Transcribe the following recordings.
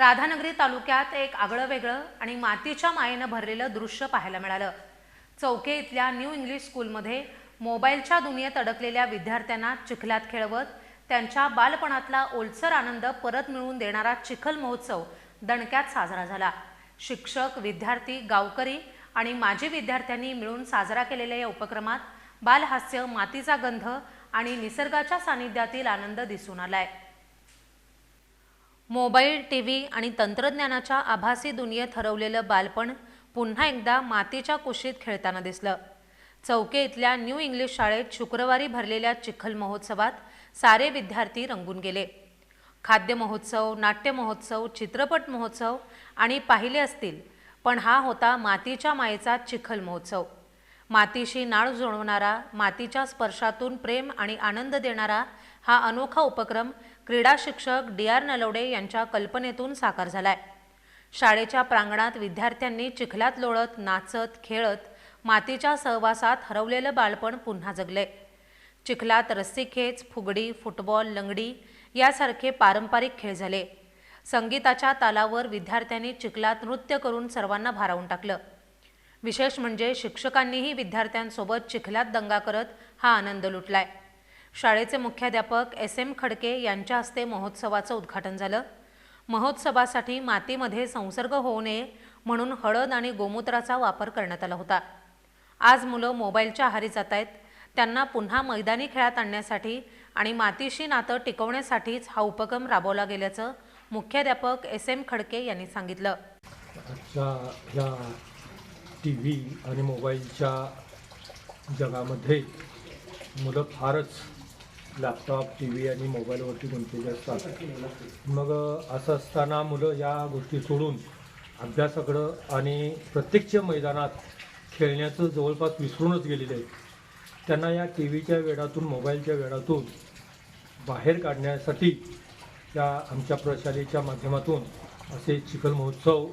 राधानगरी तालुक्यात एक आगळं वेगळं आणि मातीच्या मायेनं भरलेलं दृश्य पाहायला मिळालं. चौके इथल्या न्यू इंग्लिश स्कूलमध्ये मोबाईलच्या दुनियेत अडकलेल्या विद्यार्थ्यांना चिखलात खेळवत त्यांच्या बालपणातला ओलसर आनंद परत मिळवून देणारा चिखल महोत्सव दणक्यात साजरा झाला. शिक्षक विद्यार्थी गावकरी आणि माजी विद्यार्थ्यांनी मिळून साजरा केलेल्या या उपक्रमात बालहास्य मातीचा गंध आणि निसर्गाच्या सानिध्यातील आनंद दिसून आलाय. मोबाईल टी व्ही आणि तंत्रज्ञानाच्या आभासी दुनियेत हरवलेलं बालपण पुन्हा एकदा मातीच्या कुशीत खेळताना दिसलं. चौके इथल्या न्यू इंग्लिश शाळेत शुक्रवारी भरलेल्या चिखल महोत्सवात सारे विद्यार्थी रंगून गेले. खाद्य महोत्सव नाट्य महोत्सव चित्रपट महोत्सव आणि पाहिले असतील पण हा होता मातीच्या मायेचा चिखल महोत्सव. मातीशी नाळ जुळवणारा मातीच्या स्पर्शातून प्रेम आणि आनंद देणारा हा अनोखा उपक्रम क्रीडा शिक्षक डी आर नलवडे यांच्या कल्पनेतून साकार झालाय. शाळेच्या प्रांगणात विद्यार्थ्यांनी चिखलात लोळत नाचत खेळत मातीच्या सहवासात हरवलेलं बालपण पुन्हा जगले. चिखलात रस्सीखेच फुगडी फुटबॉल लंगडी यासारखे पारंपरिक खेळ झाले. संगीताच्या तालावर विद्यार्थ्यांनी चिखलात नृत्य करून सर्वांना भारावून टाकलं. विशेष म्हणजे शिक्षकांनीही विद्यार्थ्यांसोबत चिखलात दंगा करत हा आनंद लुटलाय. शाळेचे मुख्याध्यापक एस एम खडके यांच्या हस्ते महोत्सवाचं उद्घाटन झालं. महोत्सवासाठी मातीमध्ये संसर्ग होऊ नये म्हणून हळद आणि गोमूत्राचा वापर करण्यात आला होता. आज मुलं मोबाईलच्या आहारी जात आहेत. त्यांना पुन्हा मैदानी खेळात आणण्यासाठी आणि मातीशी नातं टिकवण्यासाठीच हा उपक्रम राबवला गेल्याचं मुख्याध्यापक एस एम खडके यांनी सांगितलं. आजच्या टी व्ही आणि मोबाईलच्या जगामध्ये मुलं फारच लॅपटॉप टी व्ही आणि मोबाईलवरती गुंतलेली असतात. मग असं असताना मुलं या गोष्टी सोडून अभ्यासाकडं आणि प्रत्यक्ष मैदानात खेळण्याचं जवळपास विसरूनच गेलेले आहे त्यांना या टी व्हीच्या वेळातून मोबाईलच्या वेळातून बाहेर काढण्यासाठी या आमच्या प्रशालेच्या माध्यमातून असे चिखल महोत्सव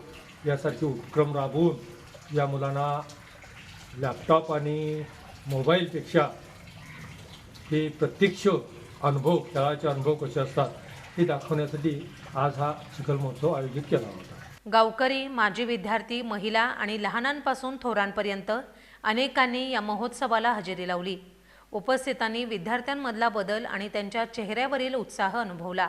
यासारखे उपक्रम राबवून या मुलांना लॅपटॉप आणि मोबाईलपेक्षा हे प्रत्यक्ष अनुभव खेळाचे अनुभव कसे असतात हे दाखवण्यासाठी आज हा चिखल महोत्सव आयोजित केला होता. गावकरी माजी विद्यार्थी महिला आणि लहानांपासून थोरांपर्यंत अनेकांनी या महोत्सवाला हजेरी लावली. उपस्थितांनी विद्यार्थ्यांमधला बदल आणि त्यांच्या चेहऱ्यावरील उत्साह अनुभवला.